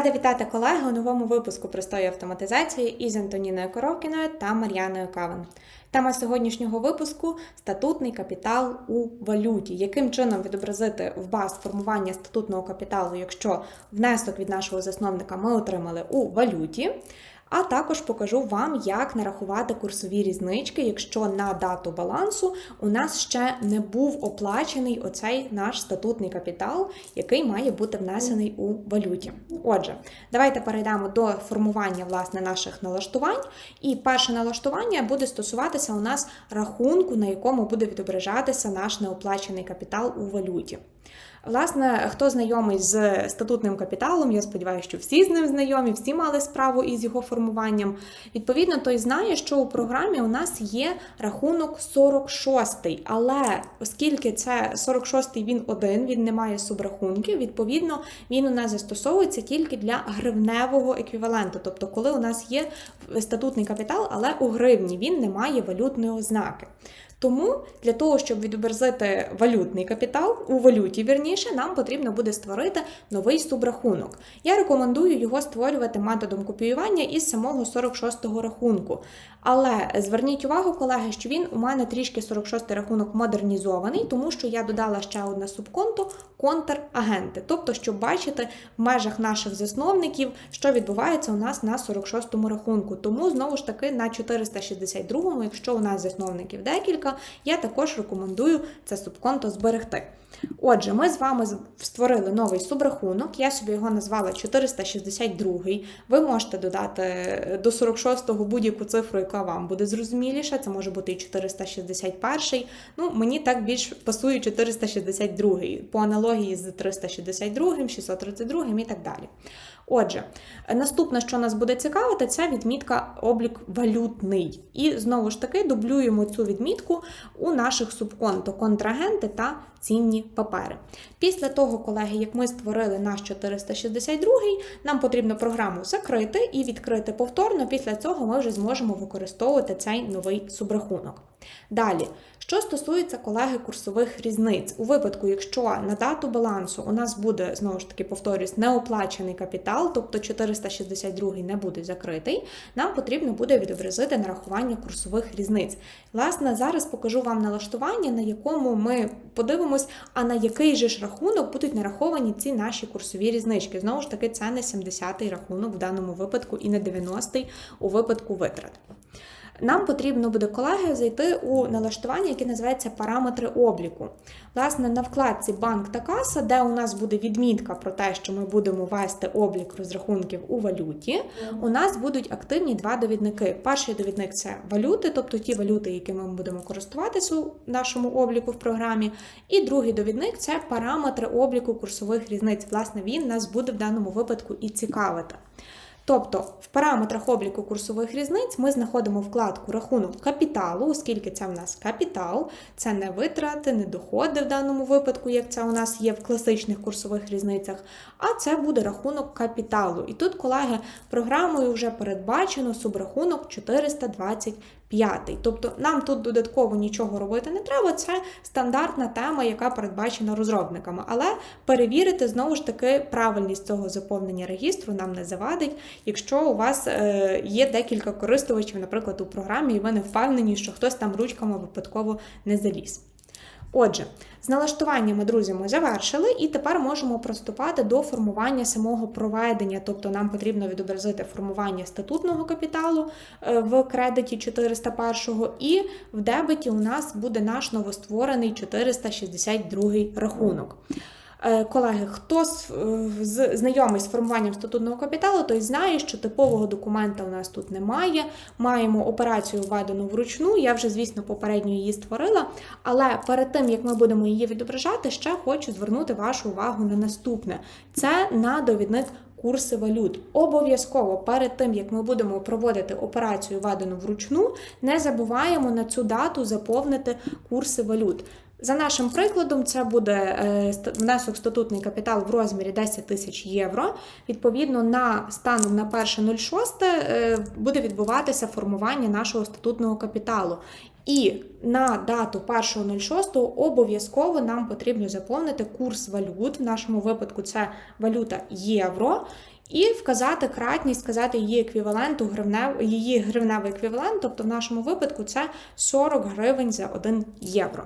Рада вітати колеги у новому випуску простої автоматизації із Антоніною Коровкіною та Мар'яною Кавен. Тема сьогоднішнього випуску статутний капітал у валюті. Яким чином відобразити в баз формування статутного капіталу, якщо внесок від нашого засновника ми отримали у валюті? А також покажу вам, як нарахувати курсові різнички, якщо на дату балансу у нас ще не був оплачений оцей наш статутний капітал, який має бути внесений у валюті. Отже, давайте перейдемо до формування власне наших налаштувань. І перше налаштування буде стосуватися у нас рахунку, на якому буде відображатися наш неоплачений капітал у валюті. Власне, хто знайомий з статутним капіталом, я сподіваюся, що всі з ним знайомі, всі мали справу із його формуванням. Відповідно, той знає, що у програмі у нас є рахунок 46-й, але оскільки це 46-й він один, він не має субрахунків, відповідно, він у нас застосовується тільки для гривневого еквіваленту. Тобто, коли у нас є статутний капітал, але у гривні він не має валютної ознаки. Тому для того, щоб відобразити валютний капітал у валюті, вірніше, нам потрібно буде створити новий субрахунок. Я рекомендую його створювати методом копіювання із самого 46-го рахунку. Але зверніть увагу, колеги, що він у мене трішки 46-й рахунок модернізований, тому що я додала ще одне субконто контрагенти. Тобто, щоб бачити в межах наших засновників, що відбувається у нас на 46-му рахунку. Тому, знову ж таки, на 462-му, якщо у нас засновників декілька, я також рекомендую це субконто зберегти. Отже, ми вами створили новий субрахунок, я собі його назвала 462. Ви можете додати до 46-го будь-яку цифру, яка вам буде зрозуміліша. Це може бути і 461. Ну, мені так більш пасує 462 по аналогії з 362, 632 і так далі. Отже, наступне, що нас буде цікавити, це відмітка облік валютний. І знову ж таки дублюємо цю відмітку у наших субконто контрагенти та цінні папери. Після того, колеги, як ми створили наш 462, нам потрібно програму закрити і відкрити повторно. Після цього ми вже зможемо використовувати цей новий субрахунок. Далі, що стосується колеги курсових різниць, у випадку, якщо на дату балансу у нас буде, знову ж таки, повторюсь, неоплачений капітал, тобто 462 не буде закритий, нам потрібно буде відобразити нарахування курсових різниць. Власне, зараз покажу вам налаштування, на якому ми подивимось, а на який же ж рахунок будуть нараховані ці наші курсові різнички. Знову ж таки, це не 70-й рахунок в даному випадку і не 90-й у випадку витрат. Нам потрібно буде, колеги, зайти у налаштування, яке називається параметри обліку. Власне, на вкладці банк та каса, де у нас буде відмітка про те, що ми будемо вести облік розрахунків у валюті, у нас будуть активні два довідники. Перший довідник це валюти, тобто ті валюти, якими ми будемо користуватися у нашому обліку в програмі. І другий довідник це параметри обліку курсових різниць. Власне, він нас буде в даному випадку і цікавити. Тобто в параметрах обліку курсових різниць ми знаходимо вкладку рахунок капіталу, оскільки це в нас капітал, це не витрати, не доходи в даному випадку, як це у нас є в класичних курсових різницях, а це буде рахунок капіталу. І тут, колеги, програмою вже передбачено субрахунок 425. Тобто нам тут додатково нічого робити не треба, це стандартна тема, яка передбачена розробниками. Але перевірити знову ж таки правильність цього заповнення регістру нам не завадить, якщо у вас е, є декілька користувачів, наприклад, у програмі, і ви не впевнені, що хтось там ручками випадково не заліз. Отже, з налаштуваннями, друзі, ми завершили, і тепер можемо приступати до формування самого проведення. Тобто нам потрібно відобразити формування статутного капіталу е, в кредиті 401 і в дебеті у нас буде наш новостворений 462 рахунок. Е, колеги, хто з знайомий з формуванням статутного капіталу, той знає, що типового документа у нас тут немає. Маємо операцію введену вручну. Я вже, звісно, попередньо її створила. Але перед тим, як ми будемо її відображати, ще хочу звернути вашу увагу на наступне: це на довідник. Курси валют. Обов'язково перед тим, як ми будемо проводити операцію введену вручну, не забуваємо на цю дату заповнити курси валют. За нашим прикладом, це буде е, внесок статутний капітал в розмірі 10 тисяч євро. Відповідно, на станом на 1.06 е, буде відбуватися формування нашого статутного капіталу. І на дату 1.06 обов'язково нам потрібно заповнити курс валют. В нашому випадку це валюта євро. І вказати кратність, сказати її еквіваленту, гривнев, її гривневий еквівалент, тобто в нашому випадку це 40 гривень за 1 євро.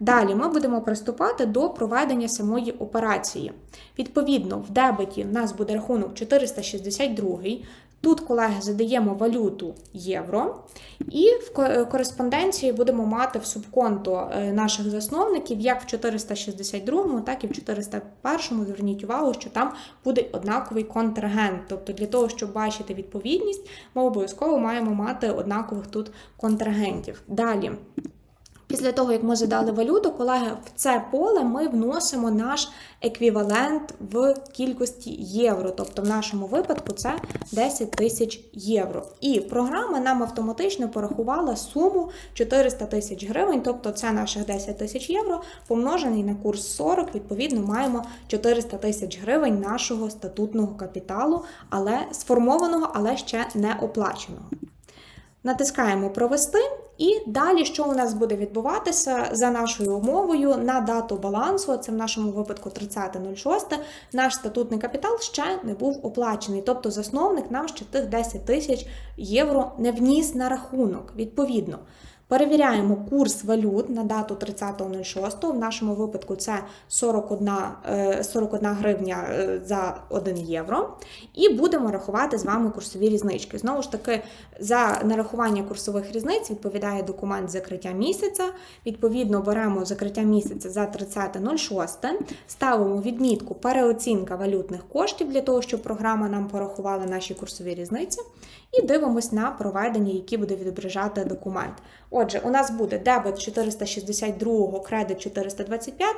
Далі ми будемо приступати до проведення самої операції. Відповідно, в дебеті в нас буде рахунок 462. Тут, колеги, задаємо валюту євро, і в кореспонденції будемо мати в субконто е, наших засновників як в 462, так і в 401. Зверніть увагу, що там буде однаковий контрагент. Тобто, для того, щоб бачити відповідність, ми обов'язково маємо мати однакових тут контрагентів. Далі. Після того, як ми задали валюту, колеги, в це поле ми вносимо наш еквівалент в кількості євро. Тобто, в нашому випадку це 10 тисяч євро. І програма нам автоматично порахувала суму 400 тисяч гривень, тобто це наших 10 тисяч євро, помножений на курс 40, відповідно, маємо 400 тисяч гривень нашого статутного капіталу, але сформованого, але ще не оплаченого. Натискаємо провести, і далі, що у нас буде відбуватися за нашою умовою на дату балансу, це в нашому випадку 30.06, наш статутний капітал ще не був оплачений. Тобто засновник нам ще тих 10 тисяч євро не вніс на рахунок. Відповідно, перевіряємо курс валют на дату 30.06. В нашому випадку це 41, е, 41 гривня е, за 1 євро. І будемо рахувати з вами курсові різнички. Знову ж таки, за нарахування курсових різниць відповідає документ закриття місяця. Відповідно, беремо закриття місяця за 30.06, ставимо відмітку переоцінка валютних коштів для того, щоб програма нам порахувала наші курсові різниці, і дивимось на проведення, які буде відображати документ. Отже, у нас буде дебет 462, кредит 425.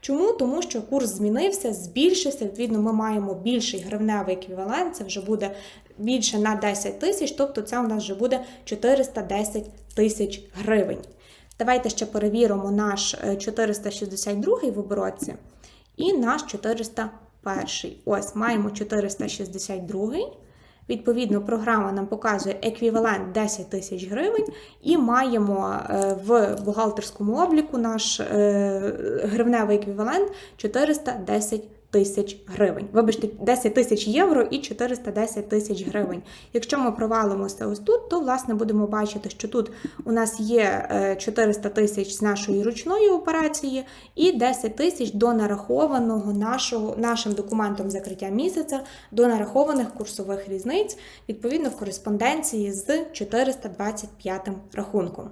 Чому? Тому що курс змінився, збільшився. Відповідно, ми маємо більший гривневий еквівалент. Це вже буде більше на 10 тисяч, тобто це у нас вже буде 410 тисяч гривень. Давайте ще перевіримо наш е, 462 в оборотці і наш 401. Ось маємо 462. Відповідно, програма нам показує еквівалент 10 тисяч гривень, і маємо е, в бухгалтерському обліку наш е, гривневий еквівалент 410 тисяч гривень. Вибачте, 10 тисяч євро і 410 тисяч гривень. Якщо ми провалимося ось тут, то власне будемо бачити, що тут у нас є е, 400 тисяч з нашої ручної операції і 10 тисяч до нарахованого нашого нашим документом закриття місяця до нарахованих курсових різниць, відповідно в кореспонденції з 425 рахунком.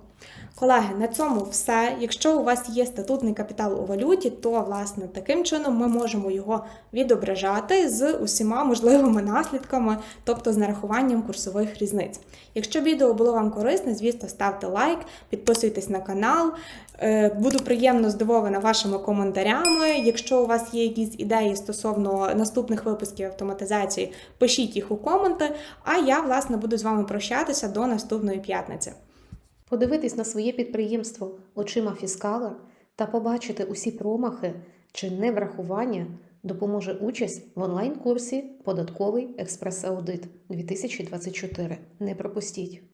Колеги, на цьому все. Якщо у вас є статутний капітал у валюті, то власне таким чином ми можемо його відображати з усіма можливими наслідками, тобто з нарахуванням курсових різниць. Якщо відео було вам корисне, звісно, ставте лайк, підписуйтесь на канал. Е, Буду приємно здивована вашими коментарями. Якщо у вас є якісь ідеї стосовно наступних випусків автоматизації, пишіть їх у коменти. А я, власне, буду з вами прощатися до наступної п'ятниці. Подивитись на своє підприємство очима фіскала та побачити усі промахи чи неврахування допоможе участь в онлайн-курсі Податковий експрес-аудит 2024. Не пропустіть!